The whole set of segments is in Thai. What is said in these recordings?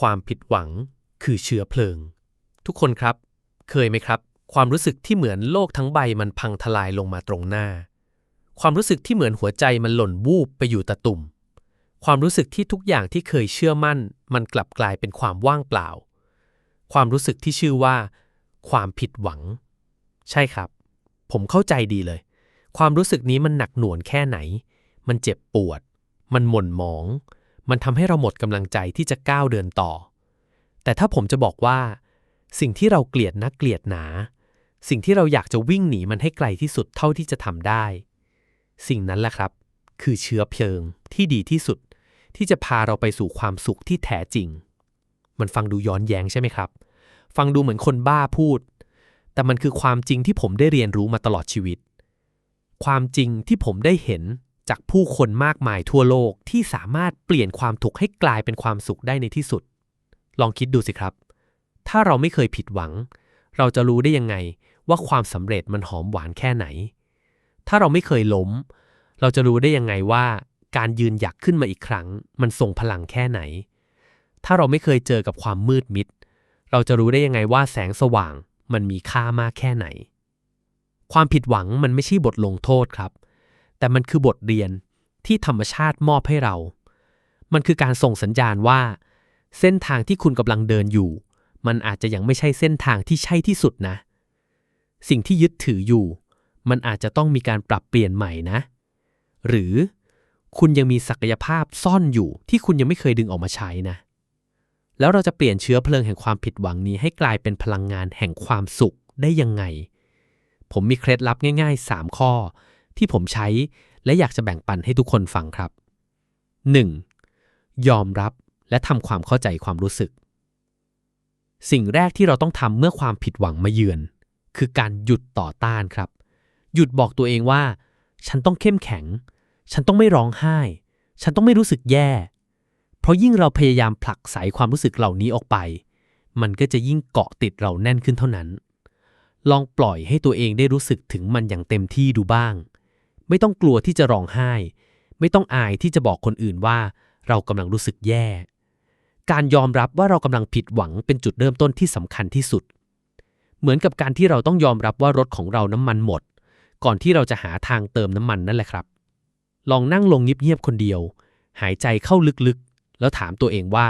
ความผิดหวังคือเชื้อเพลิง ทุกคนครับ เคยไหมครับ ความรู้สึกที่เหมือนโลกทั้งใบมันพังทลายลงมาตรงหน้า ความรู้สึกที่เหมือนหัวใจมันหล่นวูบไปอยู่ตะตุ่ม ความรู้สึกที่ทุกอย่างที่เคยเชื่อมั่น มันกลับกลายเป็นความว่างเปล่า ความรู้สึกที่ชื่อว่า ความผิดหวัง ใช่ครับ ผมเข้าใจดีเลย ความรู้สึกนี้มันหนักหน่วงแค่ไหน มันเจ็บปวด มันหม่นหมอง มันทำให้เราหมดกำลังใจที่จะก้าวเดินต่อ แต่ถ้าผมจะบอกว่า สิ่งที่เราเกลียดนักเกลียดหนา สิ่งที่เราอยากจะวิ่งหนีมันให้ไกลที่สุดเท่าที่จะทำได้ สิ่งนั้นแหละครับ คือเชื้อเพลิงที่ดีที่สุด ที่จะพาเราไปสู่ความสุขที่แท้จริง มันฟังดูย้อนแย้งใช่ไหมครับ ฟังดูเหมือนคนบ้าพูด แต่มันคือความจริงที่ผมได้เรียนรู้มาตลอดชีวิต ความจริงที่ผมได้เห็น จากผู้คนมากมายทั่วโลกที่สามารถเปลี่ยนความทุกข์ให้กลายเป็นความสุขได้ในที่สุด ลองคิดดูสิครับ ถ้าเราไม่เคยผิดหวัง เราจะรู้ได้ยังไงว่าความสำเร็จมันหอมหวานแค่ไหน ถ้าเราไม่เคยล้ม เราจะรู้ได้ยังไงว่าการยืนหยักขึ้นมาอีกครั้ง มันส่งพลังแค่ไหน ถ้าเราไม่เคยเจอกับความมืดมิด เราจะรู้ได้ยังไงว่าแสงสว่างมันมีค่ามากแค่ไหน ความผิดหวังมันไม่ใช่บทลงโทษครับ แต่มันคือบทเรียนที่ธรรมชาติมอบให้เรา มันคือการส่งสัญญาณว่า เส้นทางที่คุณกำลังเดินอยู่ มันอาจจะยังไม่ใช่เส้นทางที่ใช่ที่สุดนะ สิ่งที่ยึดถืออยู่ มันอาจจะต้องมีการปรับเปลี่ยนใหม่นะ หรือคุณยังมีศักยภาพซ่อนอยู่ที่คุณยังไม่เคยดึงออกมาใช้นะ แล้วเราจะเปลี่ยนเชื้อเพลิงแห่งความผิดหวังนี้ให้กลายเป็นพลังงานแห่งความสุขได้ยังไง ผมมีเคล็ดลับง่าย ๆ 3 ข้อ ที่ผมใช้และอยากจะแบ่งปันให้ทุกคนฟังครับ 1. ยอมรับและทำความเข้าใจความรู้สึก สิ่งแรกที่เราต้องทำเมื่อความผิดหวังมาเยือน คือการหยุดต่อต้านครับ หยุดบอกตัวเองว่า ฉันต้องเข้มแข็ง ฉันต้องไม่ร้องไห้ ฉันต้องไม่รู้สึกแย่ เพราะยิ่งเราพยายามผลักไสความรู้สึกเหล่านี้ออกไป มันก็จะยิ่งเกาะติดเราแน่นขึ้นเท่านั้น ลองปล่อยให้ตัวเองได้รู้สึกถึงมันอย่างเต็มที่ดูบ้าง ไม่ต้องกลัวที่จะร้องไห้ ไม่ต้องอายที่จะบอกคนอื่นว่า เรากำลังรู้สึกแย่ การยอมรับว่าเรากำลังผิดหวังเป็นจุดเริ่มต้นที่สำคัญที่สุด เหมือนกับการที่เราต้องยอมรับว่ารถของเราน้ำมันหมด ก่อนที่เราจะหาทางเติมน้ำมันนั่นแหละครับ ลองนั่งลงเงียบๆคนเดียว หายใจเข้าลึกๆ แล้วถามตัวเองว่า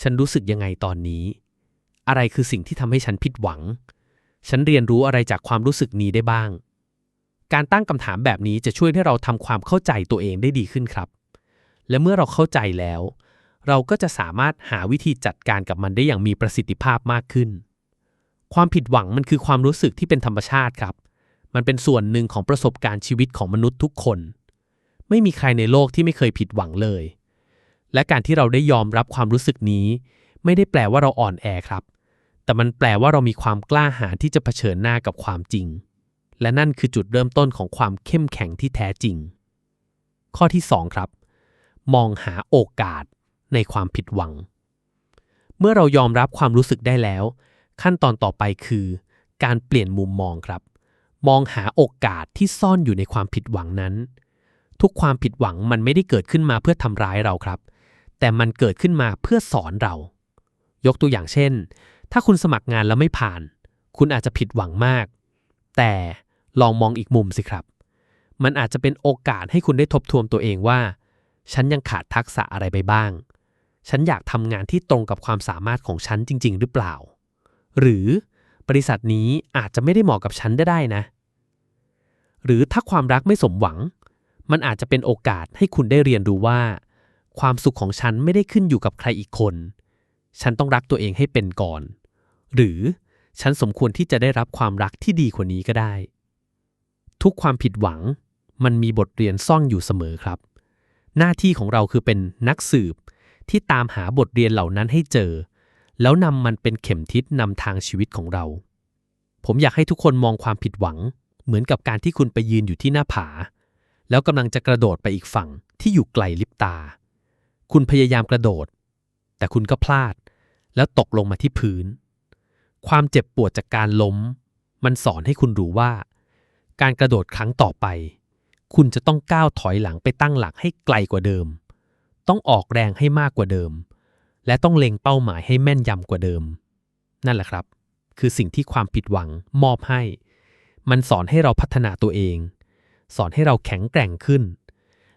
ฉันรู้สึกยังไงตอนนี้ อะไรคือสิ่งที่ทำให้ฉันผิดหวัง ฉันเรียนรู้อะไรจากความรู้สึกนี้ได้บ้าง การตั้งคำถามแบบนี้จะช่วยให้เราทำความเข้าใจตัวเองได้ดีขึ้นครับ และเมื่อเราเข้าใจแล้ว เราก็จะสามารถหาวิธีจัดการกับมันได้อย่างมีประสิทธิภาพมากขึ้น ความผิดหวังมันคือความรู้สึกที่เป็นธรรมชาติครับ มันเป็นส่วนหนึ่งของประสบการณ์ชีวิตของมนุษย์ทุกคน ไม่มีใครในโลกที่ไม่เคยผิดหวังเลย และการที่เราได้ยอมรับความรู้สึกนี้ ไม่ได้แปลว่าเราอ่อนแอครับ แต่มันแปลว่าเรามีความกล้าหาญที่จะเผชิญหน้ากับความจริง และนั่นคือจุดเริ่มต้นของความเข้มแข็งที่แท้จริง ข้อที่ 2 ครับ มองหาโอกาสในความผิดหวัง เมื่อเรายอมรับความรู้สึกได้แล้ว ขั้นตอนต่อไปคือ การเปลี่ยนมุมมองครับ มองหาโอกาสที่ซ่อนอยู่ในความผิดหวังนั้น ทุกความผิดหวังมันไม่ได้เกิดขึ้นมาเพื่อทำร้ายเราครับ แต่มันเกิดขึ้นมาเพื่อสอนเรา ยกตัวอย่างเช่น ถ้าคุณสมัครงานแล้วไม่ผ่าน คุณอาจจะผิดหวังมาก แต่ ลองมองอีกมุมสิครับ มันอาจจะเป็นโอกาสให้คุณได้ทบทวนตัวเองว่า ฉันยังขาดทักษะอะไรไปบ้าง ฉันอยากทำงานที่ตรงกับความสามารถของฉันจริง ๆ หรือเปล่า หรือบริษัทนี้อาจจะไม่ได้เหมาะกับฉันได้ได้นะ หรือถ้าความรักไม่สมหวัง มันอาจจะเป็นโอกาสให้คุณได้เรียนรู้ว่า ความสุขของฉันไม่ได้ขึ้นอยู่กับใครอีกคน ฉันต้องรักตัวเองให้เป็นก่อน หรือฉันสมควรที่จะได้รับความรักที่ดีกว่านี้ก็ได้ ทุกความผิดหวัง มันมีบทเรียนซ่อนอยู่เสมอครับ หน้าที่ของเราคือเป็นนักสืบที่ตามหาบทเรียนเหล่านั้นให้เจอ แล้วนำมันเป็นเข็มทิศนำทางชีวิตของเรา ผมอยากให้ทุกคนมองความผิดหวัง เหมือนกับการที่คุณไปยืนอยู่ที่หน้าผา แล้วกำลังจะกระโดดไปอีกฝั่งที่อยู่ไกลลิบตา คุณพยายามกระโดด แต่คุณก็พลาด แล้วตกลงมาที่พื้น ความเจ็บปวดจากการล้ม มันสอนให้คุณรู้ว่า การกระโดดครั้งต่อไป คุณจะต้องก้าวถอยหลังไปตั้งหลักให้ไกลกว่าเดิม ต้องออกแรงให้มากกว่าเดิม และต้องเล็งเป้าหมายให้แม่นยำกว่าเดิม นั่นแหละครับ คือสิ่งที่ความผิดหวังมอบให้ มันสอนให้เราพัฒนาตัวเอง สอนให้เราแข็งแกร่งขึ้น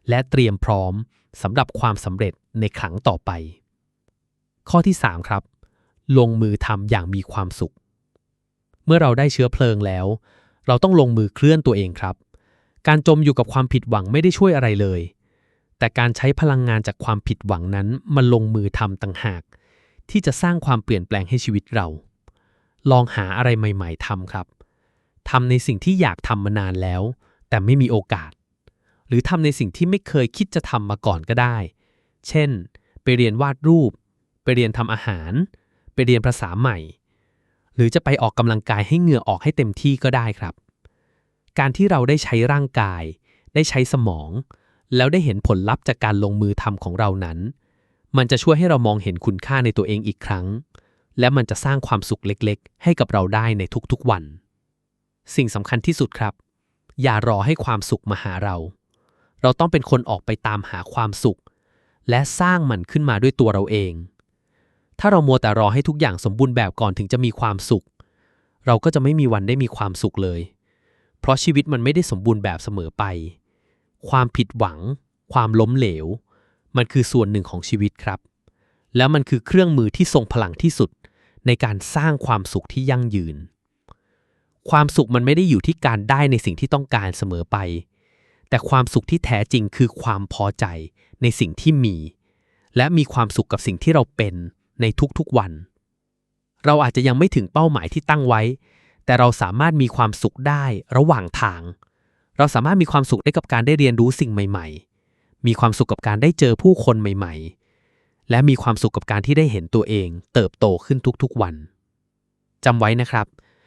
และเตรียมพร้อมสำหรับความสำเร็จในครั้งต่อไป ข้อที่ 3 ครับ ลงมือทำอย่างมีความสุข เมื่อเราได้เชื้อเพลิงแล้ว เราต้องลงมือเคลื่อนตัวเองครับ การจมอยู่กับความผิดหวังไม่ได้ช่วยอะไรเลย แต่การใช้พลังงานจากความผิดหวังนั้นมันลงมือทำต่างหาก ที่จะสร้างความเปลี่ยนแปลงให้ชีวิตเรา ลองหาอะไรใหม่ ๆทำครับทำในสิ่งที่อยากทำมานานแล้ว แต่ไม่มีโอกาส หรือทำในสิ่งที่ไม่เคยคิดจะทำมาก่อนก็ได้ เช่น ไปเรียนวาดรูป ไปเรียนทำอาหาร ไปเรียนภาษาใหม่ หรือจะไปออกกำลังกายให้เหงื่อออกให้เต็มที่ก็ได้ครับ การที่เราได้ใช้ร่างกาย ได้ใช้สมอง แล้วได้เห็นผลลัพธ์จากการลงมือทำของเรานั้น มันจะช่วยให้เรามองเห็นคุณค่าในตัวเองอีกครั้ง และมันจะสร้างความสุขเล็กๆ ให้กับเราได้ในทุกๆวัน สิ่งสำคัญที่สุดครับ อย่ารอให้ความสุขมาหาเรา เราต้องเป็นคนออกไปตามหาความสุข และสร้างมันขึ้นมาด้วยตัวเราเอง ถ้าเรามัวแต่รอให้ทุกอย่างสมบูรณ์แบบก่อนถึงจะมีความสุข เราก็จะไม่มีวันได้มีความสุขเลย เพราะชีวิตมันไม่ได้สมบูรณ์แบบเสมอไป ความผิดหวัง ความล้มเหลว มันคือส่วนหนึ่งของชีวิตครับ แล้วมันคือเครื่องมือที่ทรงพลังที่สุด ในการสร้างความสุขที่ยั่งยืน ความสุขมันไม่ได้อยู่ที่การได้ในสิ่งที่ต้องการเสมอไป แต่ความสุขที่แท้จริงคือความพอใจในสิ่งที่มี และมีความสุขกับสิ่งที่เราเป็น ในทุกๆวัน เราอาจจะยังไม่ถึงเป้าหมายที่ตั้งไว้ แต่เราสามารถมีความสุขได้ระหว่างทาง เราสามารถมีความสุขได้กับการได้เรียนรู้สิ่งใหม่ๆ มีความสุขกับการได้เจอผู้คนใหม่ ๆ และมีความสุขกับการที่ได้เห็นตัวเอง เติบโตขึ้นทุกๆวันจำไว้นะครับ